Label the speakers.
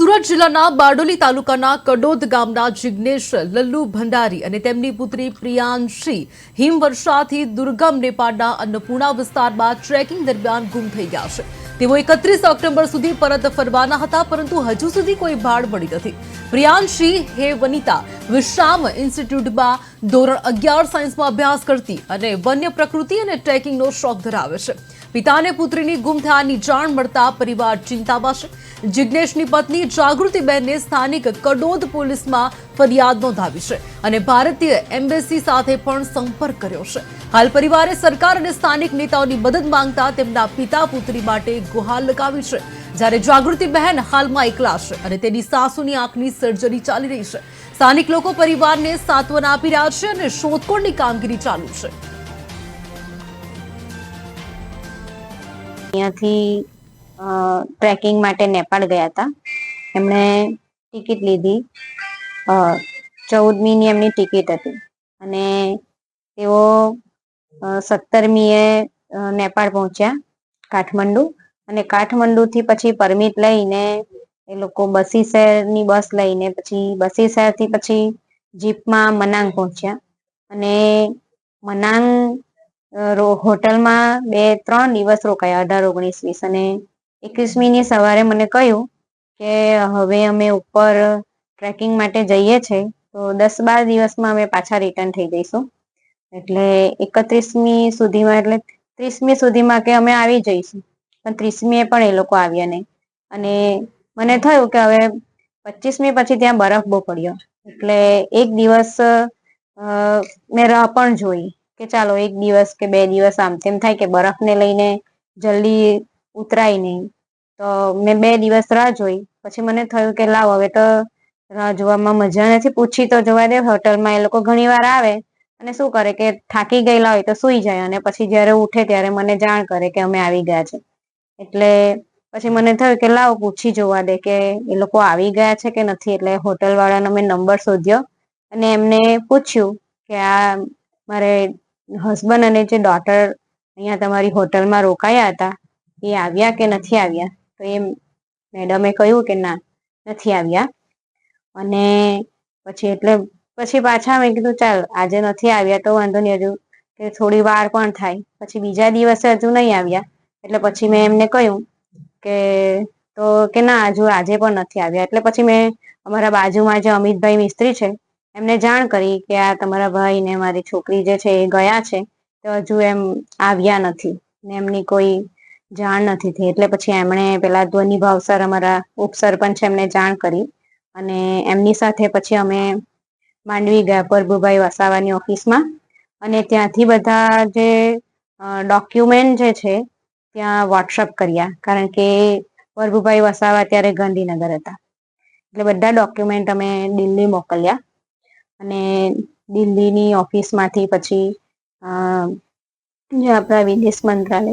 Speaker 1: સુરત જિલ્લાના બારડોલી તાલુકાના કડોદ ગામના જિજ્ઞેશ લલ્લુ ભંડારી અને તેમની પુત્રી પ્રિયાંશી હિમવર્ષાથી દુર્ગમ નેપાળના અન્નપૂર્ણા વિસ્તારમાં ટ્રેકિંગ દરમિયાન ગુમ થઈ ગયા છે. તેઓ એકત્રીસ ઓક્ટોબર સુધી પરત ફરવાના હતા, પરંતુ હજુ સુધી કોઈ ભાડ મળી નથી. પ્રિયાંશી હે વનિતા વિશ્રામ ઇન્સ્ટિટ્યૂટમાં ધોરણ અગિયાર સાયન્સમાં અભ્યાસ કરતી અને વન્ય પ્રકૃતિ અને ટ્રેકિંગનો શોખ ધરાવે છે. પિતાને પુત્રીની ગુમ થયાની જાણ મળતા પરિવાર ચિંતામાં છે. જિજ્ઞેશની પત્ની જાગૃતિબેનને સ્થાનિક કડોદ પોલીસમાં ફરિયાદ નોંધાવી છે અને ભારતીય એમ્બેસી સાથે પણ સંપર્ક કર્યો છે. હાલ પરિવારે સરકાર અને સ્થાનિક નેતાઓની મદદ માંગતા તેમના પિતા પુત્રી માટે ગુહાર લગાવી છે. જ્યારે જાગૃતિબહેન હાલમાં એકલા છે અને તેની સાસુની આંખની સર્જરી ચાલી રહી છે. સ્થાનિક લોકો પરિવારને સાંત્વના આપી રહ્યા છે અને શોધખોળની કામગીરી ચાલુ છે.
Speaker 2: અહીંયાથી ટ્રેકિંગ માટે નેપાળ ગયા હતા. એમણે ટિકિટ લીધી. ચૌદમીની એમની ટિકિટ હતી. અને તેઓ સત્તરમીએ નેપાળ પહોંચ્યા, કાઠમંડુ. અને કાઠમંડુથી પછી પરમિટ લઈને એ લોકો બસી શહેરની બસ લઈને પછી બસી શહેરથી પછી જીપમાં મનાંગ પહોંચ્યા. અને મનાંગ હોટલમાં બે, ત્રણ દિવસ રોકાયા, અઢાર, ઓગણીસ, વીસ. અને એકવીસમીની સવારે મને કહ્યું કે હવે અમે ઉપર ટ્રેકિંગ માટે જઈએ છે, તો દસ બાર દિવસમાં અમે પાછા રિટર્ન થઈ જઈશું. એટલે એકત્રીસમી સુધીમાં, એટલે ત્રીસમી સુધીમાં કે અમે આવી જઈશું. પણ ત્રીસમીએ પણ એ લોકો આવ્યા નહીં. અને મને થયું કે હવે પચીસમી પછી ત્યાં બરફ બહુ પડ્યો. એટલે એક દિવસ મેં રાહ પણ જોઈ કે ચાલો એક દિવસ કે બે દિવસ આમ તેમ થાય કે બરફને લઈને જલ્દી ઉતરાય નહીં. તો મેં બે દિવસ રાહ જોઈ. પછી મને થયું કે લાવ, હવે તો રાહ જોવામાં મજા નથી. પૂછી તો જોવા દે, હોટલમાં એ લોકો ઘણી વાર આવે અને શું કરે કે થાકી ગયેલા હોય તો સૂઈ જાય અને પછી જ્યારે ઉઠે ત્યારે મને જાણ કરે કે અમે આવી ગયા છે. એટલે પછી મને થયું કે લાવ, પૂછી જોવા દે કે એ લોકો આવી ગયા છે કે નથી. એટલે હોટલ વાળાનો મેં નંબર શોધ્યો અને એમને પૂછ્યું કે આ મારે હસબન્ડ અને જે ડોટર અહીંયા તમારી હોટલમાં રોકાયા હતા એ આવ્યા કે નથી આવ્યા? તો એ મેડમે કહ્યું કે ના, નથી આવ્યા. અને પછી એટલે પછી પાછા મેં કીધું, ચાલ, આજે નથી આવ્યા તો વાંધો નહીં, હજુ કે થોડી વાર પણ થાય. પછી બીજા દિવસે હજુ નહીં આવ્યા. એટલે પછી મેં એમને કહ્યું કે, તો કે ના, હજુ આજે પણ નથી આવ્યા. એટલે પછી મેં અમારા બાજુમાં જે અમિતભાઈ મિસ્ત્રી છે, એમને જાણ કરી કે આ તમારા ભાઈ ને મારી છોકરી જે છે એ ગયા છે, તો હજુ એમ આવ્યા નથી. ને એમની કોઈ જાણ નથી થઈ. એટલે પછી એમણે પેલા ધ્વનિ ભાવસર અમારા ઉપસરપંચ એમને જાણ કરી અને એમની સાથે પછી અમે માંડવી ગયા પ્રભુભાઈ વસાવાની ઓફિસમાં. અને ત્યાંથી બધા જે ડોક્યુમેન્ટ જે છે, ત્યાં વોટ્સઅપ કર્યા. કારણ કે પ્રભુભાઈ વસાવા ત્યારે ગાંધીનગર હતા. એટલે બધા ડોક્યુમેન્ટ અમે દિલ્હી મોકલ્યા. અને દિલ્હીની ઓફિસમાંથી પછી જે આપણા વિદેશ મંત્રાલય